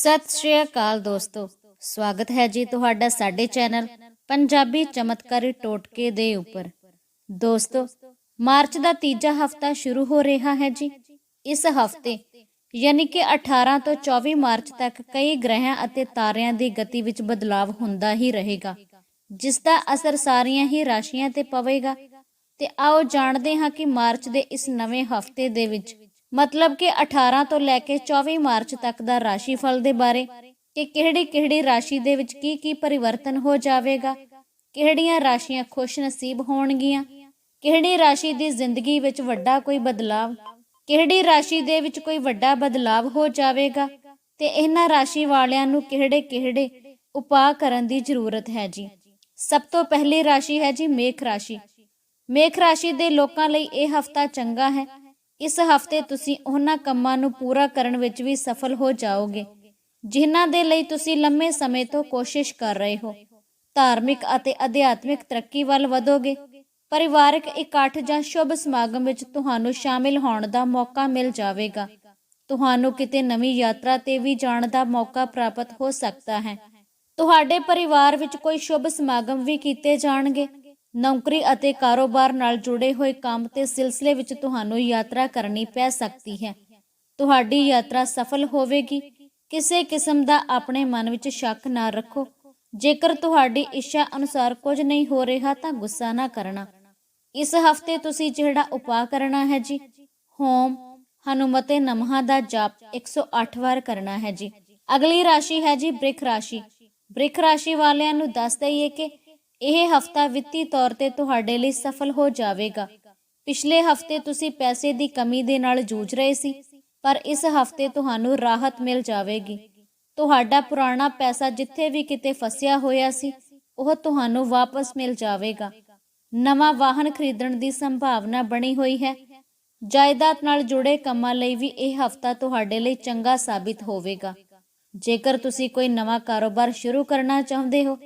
ਸਤਿ ਸ਼੍ਰੀ ਅਕਾਲ ਦੋਸਤੋ। ਸਵਾਗਤ ਹੈ ਜੀ ਤੁਹਾਡਾ ਸਾਡੇ ਚੈਨਲ ਪੰਜਾਬੀ ਚਮਤਕਾਰੀ ਟੋਟਕੇ ਦੇ ਉੱਪਰ। ਦੋਸਤੋ, ਮਾਰਚ ਦਾ ਤੀਜਾ ਹਫਤਾ ਸ਼ੁਰੂ ਹੋ ਰਿਹਾ ਹੈ ਜੀ। ਇਸ ਹਫ਼ਤੇ, ਯਾਨੀ ਕਿ 18 ਤੋਂ 24 ਮਾਰਚ ਤੱਕ ਕਈ ਗ੍ਰਹਿਆਂ ਅਤੇ ਤਾਰਿਆਂ ਦੀ ਗਤੀ ਵਿੱਚ ਬਦਲਾਵ ਹੁੰਦਾ ਹੀ ਰਹੇਗਾ, ਜਿਸ ਦਾ ਅਸਰ ਸਾਰੀਆਂ ਹੀ ਰਾਸ਼ੀਆਂ ਤੇ ਪਵੇਗਾ। ਤੇ ਆਓ ਜਾਣਦੇ ਹਾਂ ਕਿ ਮਾਰਚ ਦੇ ਇਸ ਨਵੇਂ ਹਫ਼ਤੇ ਦੇ ਵਿੱਚ ਮਤਲਬ ਕਿ 18 ਤੋਂ ਲੈ ਕੇ 24 ਮਾਰਚ ਤੱਕ ਦਾ ਰਾਸ਼ੀਫਲ ਦੇ ਬਾਰੇ ਕਿ ਕਿਹੜੀ ਕਿਹੜੀ ਰਾਸ਼ੀ ਦੇ ਵਿੱਚ ਕੀ ਕੀ ਪਰਿਵਰਤਨ ਹੋ ਜਾਵੇਗਾ, ਕਿਹੜੀਆਂ ਰਾਸ਼ੀਆਂ ਖੁਸ਼ ਹੋਣਗੀਆਂ, ਕਿਹੜੀ ਰਾਸ਼ੀ ਦੀ ਜ਼ਿੰਦਗੀ ਵਿੱਚ ਵੱਡਾ ਕੋਈ ਬਦਲਾਵ, ਕਿਹੜੀ ਰਾਸ਼ੀ ਦੇ ਵਿੱਚ ਕੋਈ ਵੱਡਾ ਬਦਲਾਵ ਹੋ ਜਾਵੇਗਾ ਤੇ ਇਹਨਾਂ ਰਾਸ਼ੀ ਵਾਲਿਆਂ ਨੂੰ ਕਿਹੜੇ ਕਿਹੜੇ ਉਪਾਅ ਕਰਨ ਦੀ ਜ਼ਰੂਰਤ ਹੈ ਜੀ। ਸਭ ਤੋਂ ਪਹਿਲੀ ਰਾਸ਼ੀ ਹੈ ਜੀ ਮੇਖ ਰਾਸ਼ੀ। ਮੇਖ ਰਾਸ਼ੀ ਦੇ ਲੋਕਾਂ ਲਈ ਇਹ ਹਫਤਾ ਚੰਗਾ ਹੈ ਇਸ ਹਫ਼ਤੇ ਤੁਸੀਂ ਉਹਨਾਂ ਕੰਮਾਂ ਨੂੰ ਪੂਰਾ ਕਰਨ ਵਿੱਚ ਵੀ ਸਫਲ ਹੋ ਜਾਓਗੇ, ਜਿਨ੍ਹਾਂ ਦੇ ਲਈ ਤੁਸੀਂ ਲੰਮੇ ਸਮੇਂ ਤੋਂ ਕੋਸ਼ਿਸ਼ ਕਰ ਰਹੇ ਹੋ। ਧਾਰਮਿਕ ਅਤੇ ਅਧਿਆਤਮਿਕ ਤਰੱਕੀ ਵੱਲ ਵਧੋਗੇ, ਪਰਿਵਾਰਕ ਇਕੱਠ ਜਾਂ ਸ਼ੁਭ ਸਮਾਗਮ ਵਿੱਚ ਤੁਹਾਨੂੰ ਸ਼ਾਮਿਲ ਹੋਣ ਦਾ ਮੌਕਾ ਮਿਲ ਜਾਵੇਗਾ। ਤੁਹਾਨੂੰ ਕਿਤੇ ਨਵੀਂ ਯਾਤਰਾ ਤੇ ਵੀ ਜਾਣ ਦਾ ਮੌਕਾ ਪ੍ਰਾਪਤ ਹੋ ਸਕਦਾ ਹੈ। ਤੁਹਾਡੇ ਪਰਿਵਾਰ ਵਿੱਚ ਕੋਈ ਸ਼ੁਭ ਸਮਾਗਮ ਵੀ ਕੀਤੇ ਜਾਣਗੇ ਨੌਕਰੀ ਅਤੇ ਕਾਰੋਬਾਰ ਨਾਲ ਜੁੜੇ ਹੋਏ ਕੰਮ ਤੇ ਸਿਲਸਿਲੇ ਵਿੱਚ ਤੁਹਾਨੂੰ ਯਾਤਰਾ ਕਰਨੀ ਪੈ ਸਕਦੀ ਹੈ। ਤੁਹਾਡੀ ਯਾਤਰਾ ਸਫਲ ਹੋਵੇਗੀ। ਕਿਸੇ ਕਿਸਮ ਦਾ ਆਪਣੇ ਮਨ ਵਿੱਚ ਸ਼ੱਕ ਨਾ ਰੱਖੋ। ਜੇਕਰ ਤੁਹਾਡੀ ਇੱਛਾ ਅਨੁਸਾਰ ਕੁਝ ਨਹੀਂ ਹੋ ਰਿਹਾ ਤਾਂ ਗੁੱਸਾ ਨਾ ਕਰਨਾ। ਇਸ ਹਫ਼ਤੇ ਤੁਸੀਂ ਜਿਹੜਾ ਉਪਾਅ ਕਰਨਾ ਹੈ ਜੀ, ਹੋਮ ਹਨੂਮਤੇ ਨਮਹਾ ਦਾ ਜਾਪ 108 ਵਾਰ ਕਰਨਾ ਹੈ ਜੀ। ਅਗਲੀ ਰਾਸ਼ੀ ਹੈ ਜੀ ਬ੍ਰਿਖ ਰਾਸ਼ੀ। ਬ੍ਰਿਖ ਰਾਸ਼ੀ ਵਾਲਿਆਂ ਨੂੰ ਦੱਸ ਦਈਏ ਕਿ ਇਹ ਹਫਤਾ ਵਿੱਤੀ ਤੌਰ ਤੇ ਤੁਹਾਡੇ ਲਈ ਸਫਲ ਹੋ ਜਾਵੇਗਾ। ਪਿਛਲੇ ਹਫ਼ਤੇ ਤੁਸੀਂ ਪੈਸੇ ਦੀ ਕਮੀ ਦੇ ਨਾਲ ਜੂਝ ਰਹੇ ਸੀ, ਪਰ ਇਸ ਹਫ਼ਤੇ ਤੁਹਾਨੂੰ ਰਾਹਤ ਮਿਲ ਜਾਵੇਗੀ। ਤੁਹਾਡਾ ਪੁਰਾਣਾ ਪੈਸਾ ਜਿੱਥੇ ਵੀ ਕਿਤੇ ਫਸਿਆ ਹੋਇਆ ਸੀ, ਉਹ ਤੁਹਾਨੂੰ ਵਾਪਸ ਮਿਲ ਜਾਵੇਗਾ। ਨਵਾਂ ਵਾਹਨ ਖਰੀਦਣ ਦੀ ਸੰਭਾਵਨਾ ਬਣੀ ਹੋਈ ਹੈ। ਜਾਇਦਾਦ ਨਾਲ ਜੁੜੇ ਕੰਮਾਂ ਲਈ ਵੀ ਇਹ ਹਫਤਾ ਤੁਹਾਡੇ ਲਈ ਚੰਗਾ ਸਾਬਿਤ ਹੋਵੇਗਾ। ਜੇਕਰ ਤੁਸੀਂ ਕੋਈ ਨਵਾਂ ਕਾਰੋਬਾਰ ਸ਼ੁਰੂ ਕਰਨਾ ਚਾਹੁੰਦੇ ਹੋ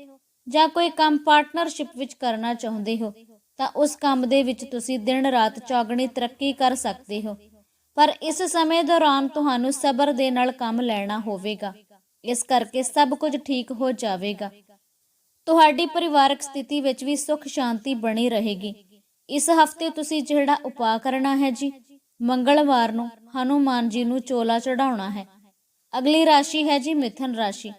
ਜਾਂ ਕੋਈ ਕੰਮ ਪਾਰਟਨਰਸ਼ਿਪ ਵਿੱਚ ਕਰਨਾ ਚਾਹੁੰਦੇ ਹੋ, ਤਾਂ ਉਸ ਕੰਮ ਦੇ ਵਿੱਚ ਤੁਸੀਂ ਦਿਨ ਰਾਤ ਚੌਗਣੀ ਤਰੱਕੀ ਕਰ ਸਕਦੇ ਹੋ। ਪਰ ਇਸ ਸਮੇਂ ਦੌਰਾਨ ਤੁਹਾਨੂੰ ਸਬਰ ਦੇ ਨਾਲ ਕੰਮ ਲੈਣਾ ਹੋਵੇਗਾ। ਇਸ ਕਰਕੇ ਸਭ ਕੁਝ ਠੀਕ ਹੋ ਜਾਵੇਗਾ। ਤੁਹਾਡੀ ਪਰਿਵਾਰਕ ਸਥਿਤੀ ਵਿੱਚ ਵੀ ਸੁੱਖ ਸ਼ਾਂਤੀ ਬਣੀ ਰਹੇਗੀ। ਇਸ ਹਫ਼ਤੇ ਤੁਸੀਂ ਜਿਹੜਾ ਉਪਾਅ ਕਰਨਾ ਹੈ ਜੀ, ਮੰਗਲਵਾਰ ਨੂੰ ਹਨੂਮਾਨ ਜੀ ਨੂੰ ਚੋਲਾ ਚੜਾਉਣਾ ਹੈ। ਅਗਲੀ ਰਾਸ਼ੀ ਹੈ ਜੀ ਮਿਥਨ ਰਾਸ਼ੀ।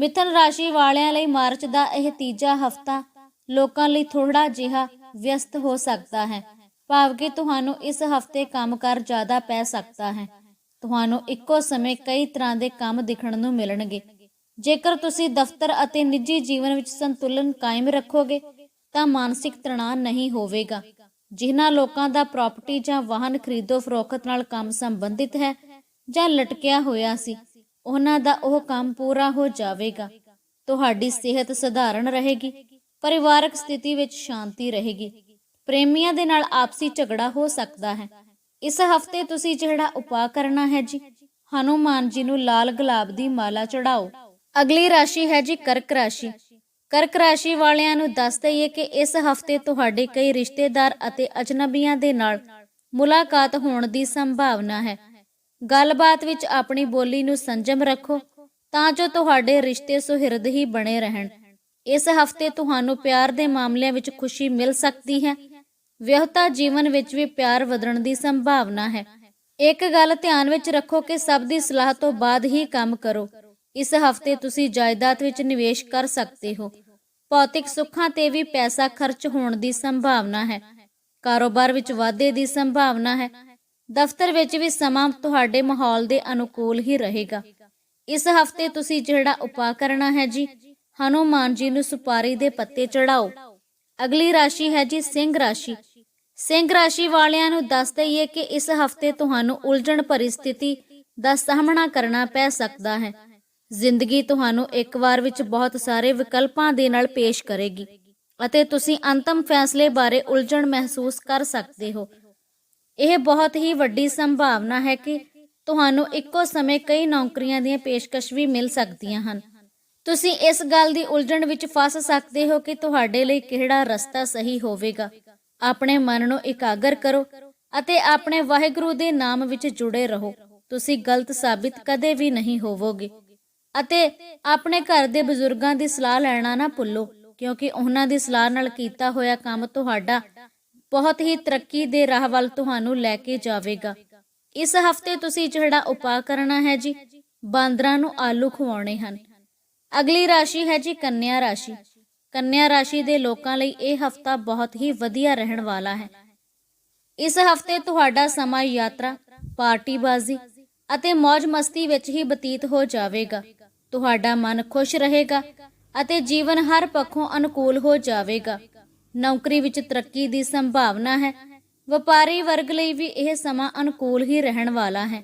ਮਿਥਨ ਰਾਸ਼ੀ ਵਾਲਿਆਂ ਲਈ ਮਾਰਚ ਦਾ ਇਹ ਤੀਜਾ ਹਫਤਾ ਲੋਕਾਂ ਲਈ ਥੋੜਾ ਜਿਹਾ ਵਿਅਸਤ ਹੋ ਸਕਦਾ ਹੈ। ਭਾਵ ਕਿ ਤੁਹਾਨੂੰ ਇਸ ਹਫ਼ਤੇ ਕੰਮਕਾਰ ਜ਼ਿਆਦਾ ਪੈ ਸਕਦਾ ਹੈ। ਤੁਹਾਨੂੰ ਇੱਕੋ ਸਮੇਂ ਕਈ ਤਰ੍ਹਾਂ ਦੇ ਕੰਮ ਦਿਖਣ ਨੂੰ ਮਿਲਣਗੇ। ਜੇਕਰ ਤੁਸੀਂ ਦਫ਼ਤਰ ਅਤੇ ਨਿੱਜੀ ਜੀਵਨ ਵਿੱਚ ਸੰਤੁਲਨ ਕਾਇਮ ਰੱਖੋਗੇ, ਤਾਂ ਮਾਨਸਿਕ ਤਣਾਅ ਨਹੀਂ ਹੋਵੇਗਾ। ਜਿਨ੍ਹਾਂ ਲੋਕਾਂ ਦਾ ਪ੍ਰਾਪਰਟੀ ਜਾਂ ਵਾਹਨ ਖਰੀਦੋ ਫਰੋਖਤ ਨਾਲ ਕੰਮ ਸੰਬੰਧਿਤ ਹੈ ਜਾਂ ਲਟਕਿਆ ਹੋਇਆ ਸੀ ਉਹਨਾਂ ਦਾ ਉਹ ਕੰਮ ਪੂਰਾ ਹੋ ਜਾਵੇਗਾ। ਤੁਹਾਡੀ ਸਿਹਤ ਸਧਾਰਨ ਰਹੇਗੀ, ਪਰਿਵਾਰਕ ਸਥਿਤੀ ਵਿੱਚ ਸ਼ਾਂਤੀ ਰਹੇਗੀ। ਪ੍ਰੇਮੀਆਂ ਦੇ ਨਾਲ ਆਪਸੀ ਝਗੜਾ ਹੋ ਸਕਦਾ ਹੈ। ਇਸ ਹਫ਼ਤੇ ਤੁਸੀਂ ਜਿਹੜਾ ਉਪਾਅ ਕਰਨਾ ਹੈ ਜੀ, ਹਨੂਮਾਨ ਜੀ ਨੂੰ ਲਾਲ ਗੁਲਾਬ ਦੀ ਮਾਲਾ ਚੜਾਓ ਅਗਲੀ ਰਾਸ਼ੀ ਹੈ ਜੀ ਕਰਕ ਰਾਸ਼ੀ। ਕਰਕ ਰਾਸ਼ੀ ਵਾਲਿਆਂ ਨੂੰ ਦੱਸ ਦਈਏ ਕਿ ਇਸ ਹਫ਼ਤੇ ਤੁਹਾਡੇ ਕਈ ਰਿਸ਼ਤੇਦਾਰ ਅਤੇ ਅਜਨਬੀਆਂ ਦੇ ਨਾਲ ਮੁਲਾਕਾਤ ਹੋਣ ਦੀ ਸੰਭਾਵਨਾ ਹੈ। ਗੱਲਬਾਤ ਵਿੱਚ ਆਪਣੀ ਬੋਲੀ ਨੂੰ ਸੰਜਮ ਰੱਖੋ ਤਾਂ ਜੋ ਤੁਹਾਡੇ ਰਿਸ਼ਤੇ ਸੁਹਿਰਦ ਹੀ ਬਣੇ ਰਹਿਣ। ਇਸ ਹਫ਼ਤੇ ਤੁਹਾਨੂੰ ਪਿਆਰ ਦੇ ਮਾਮਲਿਆਂ ਵਿੱਚ ਖੁਸ਼ੀ ਮਿਲ ਸਕਦੀ ਹੈ। ਵਿਆਹਤਾ ਜੀਵਨ ਵਿੱਚ ਵੀ ਪਿਆਰ ਵਧਣ ਦੀ ਸੰਭਾਵਨਾ ਹੈ। ਇੱਕ ਗੱਲ ਧਿਆਨ ਵਿੱਚ ਰੱਖੋ ਕਿ ਸਭ ਦੀ ਸਲਾਹ ਤੋਂ ਬਾਅਦ ਹੀ ਕੰਮ ਕਰੋ। ਇਸ ਹਫ਼ਤੇ ਤੁਸੀਂ ਜਾਇਦਾਦ ਵਿੱਚ ਨਿਵੇਸ਼ ਕਰ ਸਕਦੇ ਹੋ। ਭੌਤਿਕ ਸੁੱਖਾਂ ਤੇ ਵੀ ਪੈਸਾ ਖਰਚ ਹੋਣ ਦੀ ਸੰਭਾਵਨਾ ਹੈ। ਕਾਰੋਬਾਰ ਵਿੱਚ ਵਾਧੇ ਦੀ ਸੰਭਾਵਨਾ ਹੈ। ਦਫ਼ਤਰ ਵਿੱਚ ਵੀ ਸਮਾਂ ਤੁਹਾਡੇ ਮਾਹੌਲ ਦੇ ਅਨੁਕੂਲ ਹੀ ਰਹੇਗਾ। ਇਸ ਹਫ਼ਤੇ ਤੁਸੀਂ ਜਿਹੜਾ ਉਪਾਅ ਕਰਨਾ ਹੈ ਜੀ, ਹਨੂਮਾਨ ਜੀ ਨੂੰ ਸੁਪਾਰੀ ਦੇ ਪੱਤੇ ਚੜਾਓ ਅਗਲੀ ਰਾਸ਼ੀ ਹੈ ਜੀ ਸਿੰਘ ਰਾਸ਼ੀ। ਸਿੰਘ ਰਾਸ਼ੀ ਵਾਲਿਆਂ ਨੂੰ ਦੱਸ ਦਈਏ ਕਿ ਇਸ ਹਫ਼ਤੇ ਤੁਹਾਨੂੰ ਉਲਝਣ ਭਰੀ ਸਥਿਤੀ ਦਾ ਸਾਹਮਣਾ ਕਰਨਾ ਪੈ ਸਕਦਾ ਹੈ। ਜ਼ਿੰਦਗੀ ਤੁਹਾਨੂੰ ਇੱਕ ਵਾਰ ਵਿੱਚ ਬਹੁਤ ਸਾਰੇ ਵਿਕਲਪਾਂ ਦੇ ਨਾਲ ਪੇਸ਼ ਕਰੇਗੀ ਅਤੇ ਤੁਸੀਂ ਅੰਤਮ ਫੈਸਲੇ ਬਾਰੇ ਉਲਝਣ ਮਹਿਸੂਸ ਕਰ ਸਕਦੇ ਹੋ। ਇਹ ਬਹੁਤ ਹੀ ਵੱਡੀ ਸੰਭਾਵਨਾ ਹੈ ਕਿ ਤੁਹਾਨੂੰ ਇੱਕੋ ਸਮੇਂ ਕਈ ਨੌਕਰੀਆਂ ਦੀਆਂ ਪੇਸ਼ਕਸ਼ ਵੀ ਮਿਲ ਸਕਦੀਆਂ ਹਨ। ਤੁਸੀਂ ਇਸ ਗੱਲ ਦੀ ਉਲਝਣ ਵਿੱਚ ਫਸ ਸਕਦੇ ਹੋ ਕਿ ਤੁਹਾਡੇ ਲਈ ਕਿਹੜਾ ਰਸਤਾ ਸਹੀ ਹੋਵੇਗਾ। ਆਪਣੇ ਮਨ ਨੂੰ ਇਕਾਗਰ ਕਰੋ ਅਤੇ ਆਪਣੇ ਵਾਹਿਗੁਰੂ ਦੇ ਨਾਮ ਵਿੱਚ ਜੁੜੇ ਰਹੋ। ਤੁਸੀਂ ਗਲਤ ਸਾਬਿਤ ਕਦੇ ਵੀ ਨਹੀਂ ਹੋਵੋਗੇ। ਅਤੇ ਆਪਣੇ ਘਰ ਦੇ ਬਜ਼ੁਰਗਾਂ ਦੀ ਸਲਾਹ ਲੈਣਾ ਨਾ ਭੁੱਲੋ, ਕਿਉਂਕਿ ਉਹਨਾਂ ਦੀ ਸਲਾਹ ਨਾਲ ਕੀਤਾ ਹੋਇਆ ਕੰਮ ਤੁਹਾਡਾ ਬਹੁਤ ਹੀ ਤਰੱਕੀ ਦੇ ਰਾਹ ਵੱਲ ਤੁਹਾਨੂੰ ਲੈ ਕੇ ਜਾਵੇਗਾ। ਇਸ ਹਫ਼ਤੇ ਤੁਸੀਂ ਜਿਹੜਾ ਉਪਾਅ ਕਰਨਾ ਹੈ ਜੀ, ਬਾਂਦਰਾਂ ਨੂੰ ਆਲੂ ਖਵਾਉਣੇ ਹਨ। ਅਗਲੀ ਰਾਸ਼ੀ ਹੈ ਜੀ ਕੰਨਿਆ ਰਾਸ਼ੀ। ਕੰਨਿਆ ਰਾਸ਼ੀ ਦੇ ਲੋਕਾਂ ਲਈ ਇਹ ਹਫਤਾ ਬਹੁਤ ਹੀ ਵਧੀਆ ਰਹਿਣ ਵਾਲਾ ਹੈ। ਇਸ ਹਫ਼ਤੇ ਤੁਹਾਡਾ ਸਮਾਂ ਯਾਤਰਾ, ਪਾਰਟੀਬਾਜ਼ੀ ਅਤੇ ਮौज ਮਸਤੀ ਵਿੱਚ ਹੀ ਬਤੀਤ ਹੋ ਜਾਵੇਗਾ। ਤੁਹਾਡਾ ਮਨ ਖੁਸ਼ ਰਹੇਗਾ ਅਤੇ ਜੀਵਨ ਹਰ ਪੱਖੋਂ ਅਨੁਕੂਲ ਹੋ ਜਾਵੇਗਾ। ਨੌਕਰੀ ਵਿੱਚ ਤਰੱਕੀ ਦੀ ਸੰਭਾਵਨਾ ਹੈ। ਵਪਾਰੀ ਵਰਗ ਲਈ ਵੀ ਇਹ ਸਮਾਂ ਅਨੁਕੂਲ ਹੀ ਰਹਿਣ ਵਾਲਾ ਹੈ।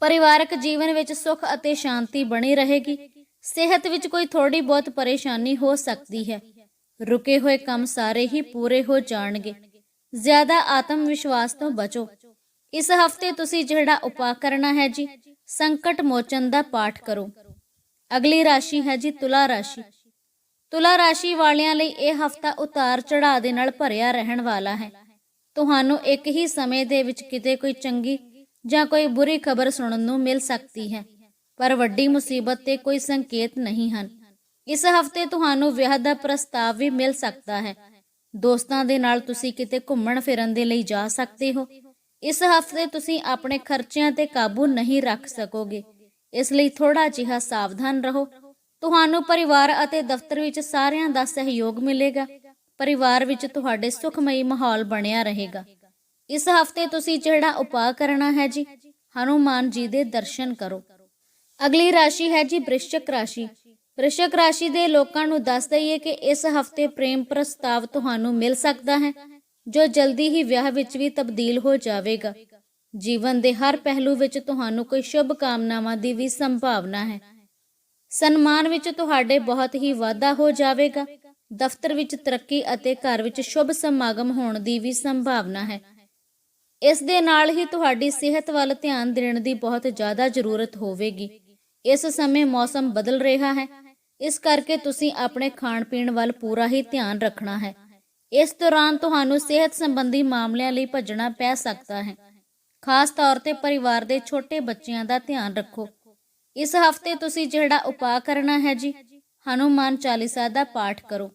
ਪਰਿਵਾਰਕ ਜੀਵਨ ਵਿੱਚ ਸੁੱਖ ਅਤੇ ਸ਼ਾਂਤੀ ਬਣੀ ਰਹੇਗੀ। ਸਿਹਤ ਵਿੱਚ ਕੋਈ ਥੋੜੀ ਬਹੁਤ ਪਰੇਸ਼ਾਨੀ ਹੋ ਸਕਦੀ ਹੈ। ਰੁਕੇ ਹੋਏ ਕੰਮ ਸਾਰੇ ਹੀ ਪੂਰੇ ਹੋ ਜਾਣਗੇ। ਜ਼ਿਆਦਾ ਆਤਮ ਵਿਸ਼ਵਾਸ ਤੋਂ ਬਚੋ। ਇਸ ਹਫ਼ਤੇ ਤੁਸੀਂ ਜਿਹੜਾ ਉਪਾਅ ਕਰਨਾ ਹੈ ਜੀ, ਸੰਕਟ ਮੋਚਨ ਦਾ ਪਾਠ ਕਰੋ। ਅਗਲੀ ਰਾਸ਼ੀ ਹੈ ਜੀ ਤੁਲਾ ਰਾਸ਼ੀ। ਤੁਲਾ ਰਾਸ਼ੀ ਵਾਲਿਆਂ ਲਈ ਇਹ ਹਫਤਾ ਉਤਾਰ ਚੜਾਅ ਦੇ ਨਾਲ ਭਰਿਆ ਰਹਿਣ ਵਾਲਾ ਹੈ। ਤੁਹਾਨੂੰ ਇੱਕ ਹੀ ਸਮੇਂ ਦੇ ਵਿੱਚ ਕਿਤੇ ਕੋਈ ਚੰਗੀ ਜਾਂ ਕੋਈ ਬੁਰੀ ਖਬਰ ਸੁਣਨ ਨੂੰ ਮਿਲ ਸਕਦੀ ਹੈ, ਪਰ ਵੱਡੀ ਮੁਸੀਬਤ ਤੇ ਕੋਈ ਸੰਕੇਤ ਨਹੀਂ ਹਨ। ਇਸ ਹਫ਼ਤੇ ਤੁਹਾਨੂੰ ਵਿਆਹ ਦਾ ਪ੍ਰਸਤਾਵ ਵੀ ਮਿਲ ਸਕਦਾ ਹੈ। ਦੋਸਤਾਂ ਦੇ ਨਾਲ ਤੁਸੀਂ ਕਿਤੇ ਘੁੰਮਣ ਫਿਰਨ ਦੇ ਲਈ ਜਾ ਸਕਦੇ ਹੋ। ਇਸ ਹਫ਼ਤੇ ਤੁਸੀਂ ਆਪਣੇ ਖਰਚਿਆਂ ਤੇ ਕਾਬੂ ਨਹੀਂ ਰੱਖ ਸਕੋਗੇ। ਇਸ ਲਈ ਥੋੜਾ ਜਿਹਾ ਸਾਵਧਾਨ ਰਹੋ। ਤੁਹਾਨੂੰ ਪਰਿਵਾਰ ਅਤੇ ਦਫ਼ਤਰ ਵਿੱਚ ਸਾਰਿਆਂ ਦਾ ਸਹਿਯੋਗ ਮਿਲੇਗਾ। ਪਰਿਵਾਰ ਵਿੱਚ ਤੁਹਾਡੇ ਸੁਖਮਈ ਮਾਹੌਲ ਬਣਿਆ ਰਹੇਗਾ। ਇਸ ਹਫ਼ਤੇ ਤੁਸੀਂ ਜਿਹੜਾ ਉਪਾਅ ਕਰਨਾ ਹੈ ਜੀ, ਹਨੂਮਾਨ ਜੀ ਦੇ ਦਰਸ਼ਨ ਕਰੋ। ਅਗਲੀ ਰਾਸ਼ੀ ਹੈ ਜੀ ਬ੍ਰਿਸ਼ਚਕ ਰਾਸ਼ੀ। ਬ੍ਰਿਸ਼ਚਕ ਰਾਸ਼ੀ ਦੇ ਲੋਕਾਂ ਨੂੰ ਦੱਸ ਦਈਏ ਕਿ ਇਸ ਹਫ਼ਤੇ ਪ੍ਰੇਮ ਪ੍ਰਸਤਾਵ ਤੁਹਾਨੂੰ ਮਿਲ ਸਕਦਾ ਹੈ, ਜੋ ਜਲਦੀ ਹੀ ਵਿਆਹ ਵਿੱਚ ਵੀ ਤਬਦੀਲ ਹੋ ਜਾਵੇਗਾ। ਜੀਵਨ ਦੇ ਹਰ ਪਹਿਲੂ ਵਿੱਚ ਤੁਹਾਨੂੰ ਕੋਈ ਸ਼ੁਭ ਕਾਮਨਾਵਾਂ ਦੀ ਵੀ ਸੰਭਾਵਨਾ ਹੈ। ਸਨਮਾਨ ਵਿੱਚ ਤੁਹਾਡੇ ਬਹੁਤ ਹੀ ਵਾਧਾ ਹੋ ਜਾਵੇਗਾ। ਦਫ਼ਤਰ ਵਿੱਚ ਤਰੱਕੀ ਅਤੇ ਘਰ ਵਿੱਚ ਸ਼ੁਭ ਸਮਾਗਮ ਹੋਣ ਦੀ ਵੀ ਸੰਭਾਵਨਾ ਹੈ। ਇਸ ਦੇ ਨਾਲ ਹੀ ਤੁਹਾਡੀ ਸਿਹਤ ਵੱਲ ਧਿਆਨ ਦੇਣ ਦੀ ਬਹੁਤ ਜ਼ਿਆਦਾ ਜ਼ਰੂਰਤ ਹੋਵੇਗੀ। ਇਸ ਸਮੇਂ ਮੌਸਮ ਬਦਲ ਰਿਹਾ ਹੈ। ਇਸ ਕਰਕੇ ਤੁਸੀਂ ਆਪਣੇ ਖਾਣ ਪੀਣ ਵੱਲ ਪੂਰਾ ਹੀ ਧਿਆਨ ਰੱਖਣਾ ਹੈ। ਇਸ ਦੌਰਾਨ ਤੁਹਾਨੂੰ ਸਿਹਤ ਸੰਬੰਧੀ ਮਾਮਲਿਆਂ ਲਈ ਭੱਜਣਾ ਪੈ ਸਕਦਾ ਹੈ। ਖਾਸ ਤੌਰ ਤੇ ਪਰਿਵਾਰ ਦੇ ਛੋਟੇ ਬੱਚਿਆਂ ਦਾ ਧਿਆਨ ਰੱਖੋ। ਇਸ ਹਫ਼ਤੇ ਤੁਸੀਂ ਜਿਹੜਾ ਉਪਾਅ ਕਰਨਾ ਹੈ ਜੀ, ਹਨੂਮਾਨ ਚਾਲੀਸਾ ਦਾ ਪਾਠ ਕਰੋ।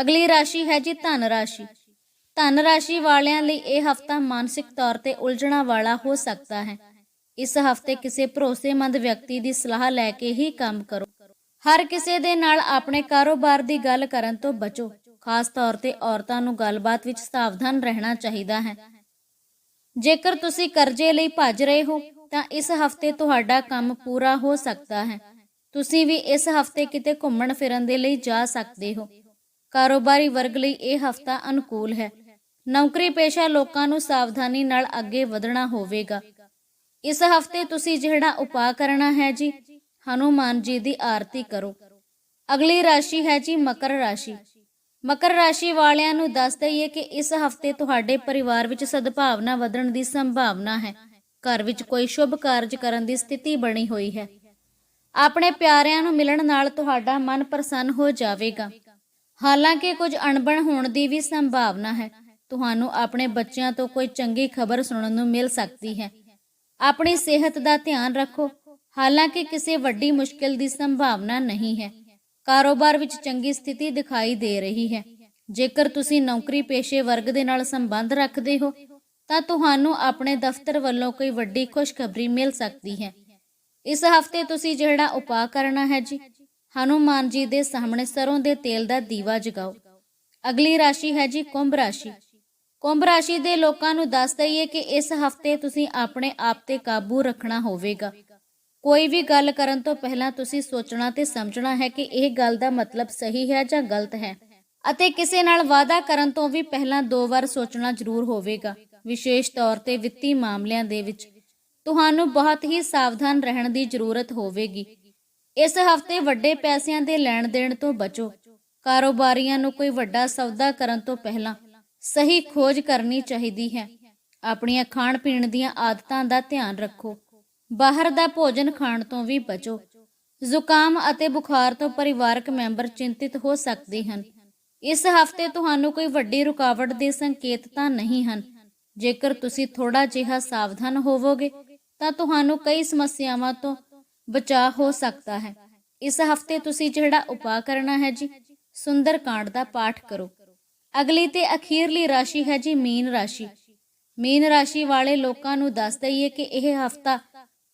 ਅਗਲੀ ਰਾਸ਼ੀ ਹੈ ਜੀ ਧਨ ਰਾਸ਼ੀ। ਧਨ ਰਾਸ਼ੀ ਵਾਲਿਆਂ ਲਈ ਇਹ ਹਫਤਾ ਮਾਨਸਿਕ ਤੌਰ ਤੇ ਉਲਝਣਾ ਵਾਲਾ ਹੋ ਸਕਦਾ ਹੈ। ਇਸ ਹਫ਼ਤੇ ਕਿਸੇ ਭਰੋਸੇਮੰਦ ਵਿਅਕਤੀ ਦੀ ਸਲਾਹ ਲੈ ਕੇ ਹੀ ਕੰਮ ਕਰੋ। ਹਰ ਕਿਸੇ ਦੇ ਨਾਲ ਆਪਣੇ ਕਾਰੋਬਾਰ ਦੀ ਗੱਲ ਕਰਨ ਤੋਂ ਬਚੋ। ਖਾਸ ਤੌਰ ਤੇ ਔਰਤਾਂ ਨੂੰ ਗੱਲਬਾਤ ਵਿੱਚ ਸਾਵਧਾਨ ਰਹਿਣਾ ਚਾਹੀਦਾ ਹੈ। ਜੇਕਰ ਤੁਸੀਂ ਕਰਜ਼ੇ ਲਈ ਭੱਜ ਰਹੇ ਹੋ ਤਾਂ ਇਸ ਹਫ਼ਤੇ ਤੁਹਾਡਾ ਕੰਮ ਪੂਰਾ ਹੋ ਸਕਦਾ ਹੈ। ਤੁਸੀਂ ਵੀ ਇਸ ਹਫ਼ਤੇ ਕਿਤੇ ਘੁੰਮਣ ਫਿਰਨ ਦੇ ਲਈ ਜਾ ਸਕਦੇ ਹੋ। ਕਾਰੋਬਾਰੀ ਵਰਗ ਲਈ ਇਹ ਹਫਤਾ ਅਨੁਕੂਲ ਹੈ। ਨੌਕਰੀ ਪੇਸ਼ਾ ਲੋਕਾਂ ਨੂੰ ਸਾਵਧਾਨੀ ਨਾਲ ਅੱਗੇ ਵਧਣਾ ਹੋਵੇਗਾ। ਇਸ ਹਫ਼ਤੇ ਤੁਸੀਂ ਜਿਹੜਾ ਉਪਾਅ ਕਰਨਾ ਹੈ ਜੀ, ਹਨੂਮਾਨ ਜੀ ਦੀ ਆਰਤੀ ਕਰੋ। ਅਗਲੀ ਰਾਸ਼ੀ ਹੈ ਜੀ ਮਕਰ ਰਾਸ਼ੀ। ਮਕਰ ਰਾਸ਼ੀ ਵਾਲਿਆਂ ਨੂੰ ਦੱਸ ਦਈਏ ਕਿ ਇਸ ਹਫ਼ਤੇ ਤੁਹਾਡੇ ਪਰਿਵਾਰ ਵਿੱਚ ਸਦਭਾਵਨਾ ਵਧਣ ਦੀ ਸੰਭਾਵਨਾ ਹੈ। ਘਰ ਵਿੱਚ ਕੋਈ ਸ਼ੁਭ ਕਾਰਜ ਕਰਨ ਦੀ ਸਥਿਤੀ ਬਣੀ ਹੋਈ ਹੈ। ਆਪਣੇ ਪਿਆਰਿਆਂ ਨੂੰ ਮਿਲਣ ਨਾਲ ਤੁਹਾਡਾ ਮਨ ਪ੍ਰਸੰਨ ਹੋ ਜਾਵੇਗਾ। ਹਾਲਾਂਕਿ ਕੁਝ ਅਣਬਣ ਹੋਣ ਦੀ ਵੀ ਸੰਭਾਵਨਾ ਹੈ। ਤੁਹਾਨੂੰ ਆਪਣੇ ਬੱਚਿਆਂ ਤੋਂ ਕੋਈ ਚੰਗੀ ਖਬਰ ਸੁਣਨ ਨੂੰ ਮਿਲ ਸਕਦੀ ਹੈ। ਆਪਣੀ ਸਿਹਤ ਦਾ ਧਿਆਨ ਰੱਖੋ। ਹਾਲਾਂਕਿ ਕਿਸੇ ਵੱਡੀ ਮੁਸ਼ਕਿਲ ਦੀ ਸੰਭਾਵਨਾ ਨਹੀਂ ਹੈ। ਕਾਰੋਬਾਰ ਵਿੱਚ ਚੰਗੀ ਸਥਿਤੀ ਦਿਖਾਈ ਦੇ ਰਹੀ ਹੈ। ਜੇਕਰ ਤੁਸੀਂ ਨੌਕਰੀ ਪੇਸ਼ੇ ਵਰਗ ਦੇ ਨਾਲ ਸੰਬੰਧ ਰੱਖਦੇ ਹੋ ਤਾਂ ਤੁਹਾਨੂੰ ਆਪਣੇ ਦਫ਼ਤਰ ਵੱਲੋਂ ਕੋਈ ਵੱਡੀ ਖੁਸ਼ਖਬਰੀ ਮਿਲ ਸਕਦੀ ਹੈ। ਇਸ ਹਫ਼ਤੇ ਤੁਸੀਂ ਜਿਹੜਾ ਉਪਾਅ ਕਰਨਾ ਹੈ ਜੀ, ਹਨੂਮਾਨ ਜੀ ਦੇ ਸਾਹਮਣੇ ਸਰੋਂ ਦੇ ਤੇਲ ਦਾ ਦੀਵਾ ਜਗਾਓ। ਅਗਲੀ ਰਾਸ਼ੀ ਹੈ ਜੀ ਕੁੰਭ ਰਾਸ਼ੀ। ਕੁੰਭ ਰਾਸ਼ੀ ਦੇ ਲੋਕਾਂ ਨੂੰ ਦੱਸ ਦਈਏ ਕਿ ਇਸ ਹਫ਼ਤੇ ਤੁਸੀਂ ਆਪਣੇ ਆਪ ਤੇ ਕਾਬੂ ਰੱਖਣਾ ਹੋਵੇਗਾ। ਕੋਈ ਵੀ ਗੱਲ ਕਰਨ ਤੋਂ ਪਹਿਲਾਂ ਤੁਸੀਂ ਸੋਚਣਾ ਤੇ ਸਮਝਣਾ ਹੈ ਕਿ ਇਹ ਗੱਲ ਦਾ ਮਤਲਬ ਸਹੀ ਹੈ ਜਾਂ ਗਲਤ ਹੈ। ਅਤੇ ਕਿਸੇ ਨਾਲ ਵਾਅਦਾ ਕਰਨ ਤੋਂ ਵੀ ਪਹਿਲਾਂ ਦੋ ਵਾਰ ਸੋਚਣਾ ਜ਼ਰੂਰ ਹੋਵੇਗਾ। ਵਿਸ਼ੇਸ਼ ਤੌਰ ਤੇ ਵਿੱਤੀ ਮਾਮਲਿਆਂ ਦੇ ਵਿੱਚ ਤੁਹਾਨੂੰ ਬਹੁਤ ਹੀ ਸਾਵਧਾਨ ਰਹਿਣ ਦੀ ਜ਼ਰੂਰਤ ਹੋਵੇਗੀ। ਇਸ ਹਫ਼ਤੇ ਵੱਡੇ ਪੈਸਿਆਂ ਦੇ ਲੈਣ ਦੇਣ ਤੋਂ ਬਚੋ। ਕਾਰੋਬਾਰੀਆਂ ਨੂੰ ਕੋਈ ਵੱਡਾ ਸੌਦਾ ਕਰਨ ਤੋਂ ਪਹਿਲਾਂ ਸਹੀ ਖੋਜ ਕਰਨੀ ਚਾਹੀਦੀ ਹੈ। ਆਪਣੀਆਂ ਖਾਣ ਪੀਣ ਦੀਆਂ ਆਦਤਾਂ ਦਾ ਧਿਆਨ ਰੱਖੋ। ਬਾਹਰ ਦਾ ਭੋਜਨ ਖਾਣ ਤੋਂ ਵੀ ਬਚੋ। ਜ਼ੁਕਾਮ ਅਤੇ ਬੁਖਾਰ ਤੋਂ ਪਰਿਵਾਰਕ ਮੈਂਬਰ ਚਿੰਤਿਤ ਹੋ ਸਕਦੇ ਹਨ। ਇਸ ਹਫ਼ਤੇ ਤੁਹਾਨੂੰ ਕੋਈ ਵੱਡੀ ਰੁਕਾਵਟ ਦੇ ਸੰਕੇਤ ਤਾਂ ਨਹੀਂ ਹਨ। ਜੇਕਰ ਤੁਸੀਂ ਥੋੜਾ ਜਿਹਾ ਸਾਵਧਾਨ ਹੋਵੋਗੇ, ਤਾਂ ਤੁਹਾਨੂੰ ਕਈ ਸਮੱਸਿਆਵਾਂ ਤੋਂ ਬਚਾਅ ਹੋ ਸਕਦਾ ਹੈ। ਇਸ ਹਫ਼ਤੇ ਤੁਸੀਂ ਜਿਹੜਾ ਉਪਾਅ ਕਰਨਾ ਹੈ ਜੀ, ਸੁੰਦਰ ਦਾ ਪਾਠ ਕਰੋ। ਅਗਲੀ ਤੇ ਅਖੀਰਲੀ ਰਾਸ਼ੀ ਹੈ ਜੀ ਮੀਨ ਰਾਸ਼ੀ। ਮੀਨ ਰਾਸ਼ੀ ਵਾਲੇ ਲੋਕਾਂ ਨੂੰ ਦੱਸ ਦਈਏ ਕਿ ਇਹ ਹਫਤਾ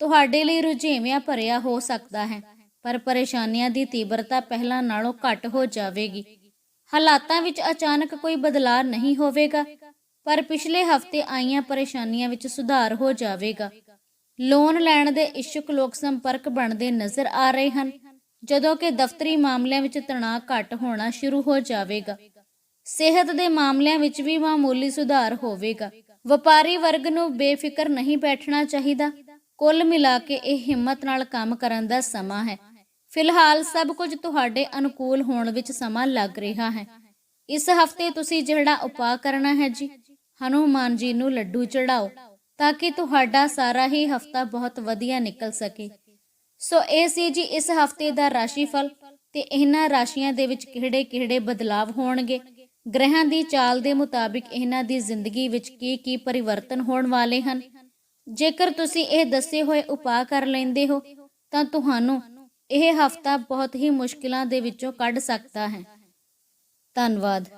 ਤੁਹਾਡੇ ਲਈ ਰੁਝੇਵਿਆਂ ਭਰਿਆ ਹੋ ਸਕਦਾ ਹੈ, ਪਰ ਪਰੇਸ਼ਾਨੀਆਂ ਦੀ ਤੀਬਰਤਾ ਪਹਿਲਾਂ ਨਾਲੋਂ ਘੱਟ ਹੋ ਜਾਵੇਗੀ। ਹਾਲਾਤਾਂ ਵਿੱਚ ਅਚਾਨਕ ਕੋਈ ਬਦਲਾਅ ਨਹੀਂ ਹੋਵੇਗਾ ਪਰ ਪਿਛਲੇ ਹਫ਼ਤੇ ਆਈਆਂ ਪਰੇਸ਼ਾਨੀਆਂ ਵਿੱਚ ਸੁਧਾਰ ਹੋ ਜਾਵੇਗਾ। ਲੋਨ ਲੈਣ ਦੇ ਇਛੁਕ ਲੋਕ ਸੰਪਰਕ ਬਣਦੇ ਨਜ਼ਰ ਆ ਰਹੇ ਹਨ, ਜਦੋਂ ਕਿ ਦਫ਼ਤਰੀ ਮਾਮਲਿਆਂ ਵਿੱਚ ਤਣਾਅ ਘੱਟ ਹੋਣਾ ਸ਼ੁਰੂ ਹੋ ਜਾਵੇਗਾ। ਸਿਹਤ ਦੇ ਮਾਮਲਿਆਂ ਵਿੱਚ ਵੀ ਮਾਮੂਲੀ ਸੁਧਾਰ ਹੋਵੇਗਾ। ਵਪਾਰੀ ਵਰਗ ਨੂੰ ਬੇਫਿਕਰ ਨਹੀਂ ਬੈਠਣਾ ਚਾਹੀਦਾ। ਕੁੱਲ ਮਿਲਾ ਕੇ ਇਹ ਹਿੰਮਤ ਨਾਲ ਕੰਮ ਕਰਨ ਦਾ ਸਮਾਂ ਹੈ। ਫਿਲਹਾਲ ਸਭ ਕੁਝ ਤੁਹਾਡੇ ਅਨੁਕੂਲ ਹੋਣ ਵਿੱਚ ਸਮਾਂ ਲੱਗ ਰਿਹਾ ਹੈ। ਇਸ ਹਫ਼ਤੇ ਤੁਸੀਂ ਜਿਹੜਾ ਉਪਾਅ ਕਰਨਾ ਹੈ ਜੀ ਹਨੂਮਾਨ ਜੀ ਨੂੰ ਲੱਡੂ ਚੜਾਓ ਤਾਂ ਕਿ ਤੁਹਾਡਾ ਸਾਰਾ ਹੀ ਹਫਤਾ ਬਹੁਤ ਵਧੀਆ ਨਿਕਲ ਸਕੇ। ਸੋ ਇਹ ਸੀ ਜੀ ਇਸ ਹਫ਼ਤੇ ਦਾ ਰਾਸ਼ੀਫਲ ਤੇ ਇਹਨਾਂ ਰਾਸ਼ੀਆਂ ਦੇ ਵਿੱਚ ਕਿਹੜੇ-ਕਿਹੜੇ ਬਦਲਾਵ ਹੋਣਗੇ? ਗ੍ਰਹਿਾਂ ਦੀ ਚਾਲ ਦੇ ਮੁਤਾਬਿਕ ਇਹਨਾਂ ਦੀ ਜ਼ਿੰਦਗੀ ਵਿੱਚ ਕੀ-ਕੀ ਪਰਿਵਰਤਨ ਹੋਣ ਵਾਲੇ ਹਨ? ਜੇਕਰ ਤੁਸੀਂ ਇਹ ਦੱਸੇ ਹੋਏ ਉਪਾਅ ਕਰ ਲੈਂਦੇ ਹੋ, ਤਾਂ ਤੁਹਾਨੂੰ ਇਹ ਹਫਤਾ ਬਹੁਤ ਹੀ ਮੁਸ਼ਕਿਲਾਂ ਦੇ ਵਿੱਚੋਂ ਕੱਢ ਸਕਦਾ ਹੈ। ਧੰਨਵਾਦ।